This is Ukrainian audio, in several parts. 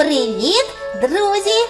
Привіт, друзі!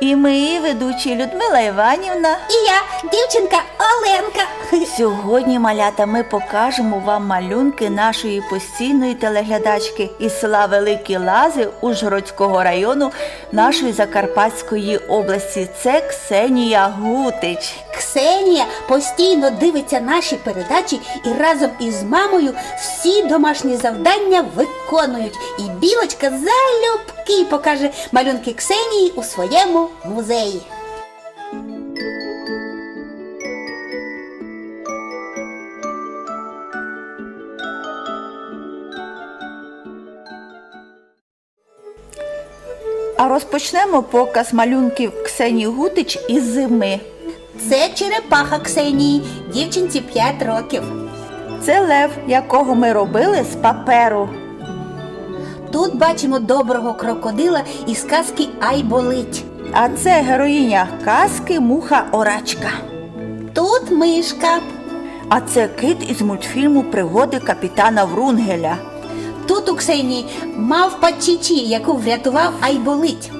І ми, ведучі Людмила Іванівна. І я, дівчинка Оленка. Сьогодні, малята, ми покажемо вам малюнки нашої постійної телеглядачки із села Великі Лази Ужгородського району нашої Закарпатської області. Це Ксенія Гутич. Ксенія постійно дивиться наші передачі і разом із мамою всі домашні завдання виконують. І білочка залюбки покаже малюнки Ксенії у своєму музеї. А розпочнемо показ малюнків Ксенії Гутич із зими. Це черепаха Ксенії, дівчинці 5 років. Це лев, якого ми робили з паперу. Тут бачимо доброго крокодила із казки Ай болить. А це героїня казки Муха Орачка. Тут мишка. А це кит із мультфільму Пригоди капітана Врунгеля. Тут у Ксенії мавпа Чічі, яку врятував Айболить.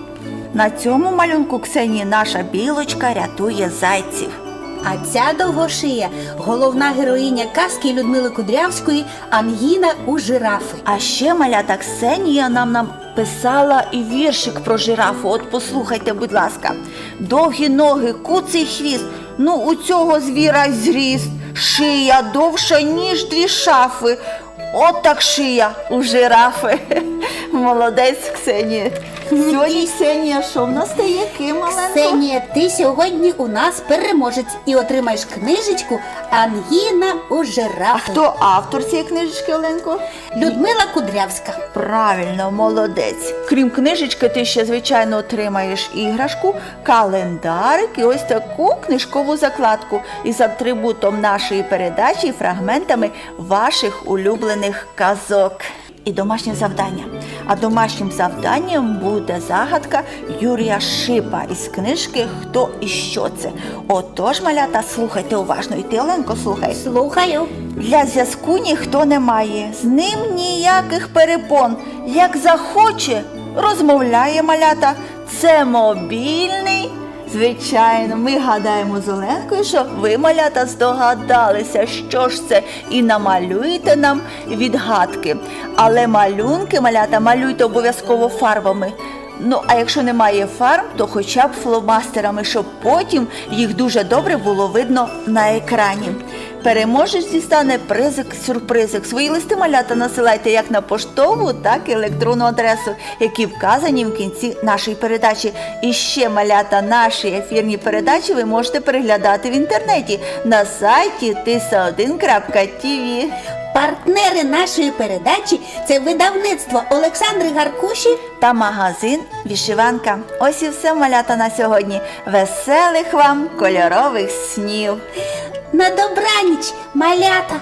На цьому малюнку Ксенії наша білочка рятує зайців. А ця довгошия головна героїня казки Людмили Кудрявської Ангіна у жирафи. А ще малята Ксенія нам написала і віршик про жирафу. От послухайте, будь ласка. Довгі ноги, куций хвіст. Ну, у цього звіра зріст. Шия довша, ніж дві шафи. От так шия у жирафи. Молодець Ксенія. Сьогодні Ксенія, що в нас стає ким маленько? Ксенія, ти сьогодні у нас переможець і отримаєш книжечку Ангіна у жирафи. А хто автор цієї книжечки, Оленко? Людмила Кудрявська. Правильно, молодець. Крім книжечки, ти ще, звичайно, отримаєш іграшку, календарик і ось таку книжкову закладку із атрибутом нашої передачі і фрагментами ваших улюблених казок. І домашнє завдання. А домашнім завданням буде загадка Юрія Шипа із книжки Хто і що це. Отож, малята, слухайте уважно. І ти, Оленко, слухай. Слухаю. Для зв'язку ніхто не має, з ним ніяких перепон. Як захоче, розмовляє малята. Це мобільний. Звичайно, ми гадаємо з Оленкою, що ви, малята, здогадалися, що ж це, і намалюєте нам відгадки. Але малюнки, малята, малюйте обов'язково фарбами. Ну, а якщо немає фарм, то хоча б фломастерами, щоб потім їх дуже добре було видно на екрані. Переможець дістане призик сюрпризик. Свої листи малята насилайте як на поштову, так і електронну адресу, які вказані в кінці нашої передачі. І ще малята наші ефірні передачі ви можете переглядати в інтернеті на сайті tisa1.tv. Партнери нашої передачі це видавництво Олександри Гаркуші та магазин Вішиванка. Ось і все малята на сьогодні. Веселих вам кольорових снів! На добраніч, малята.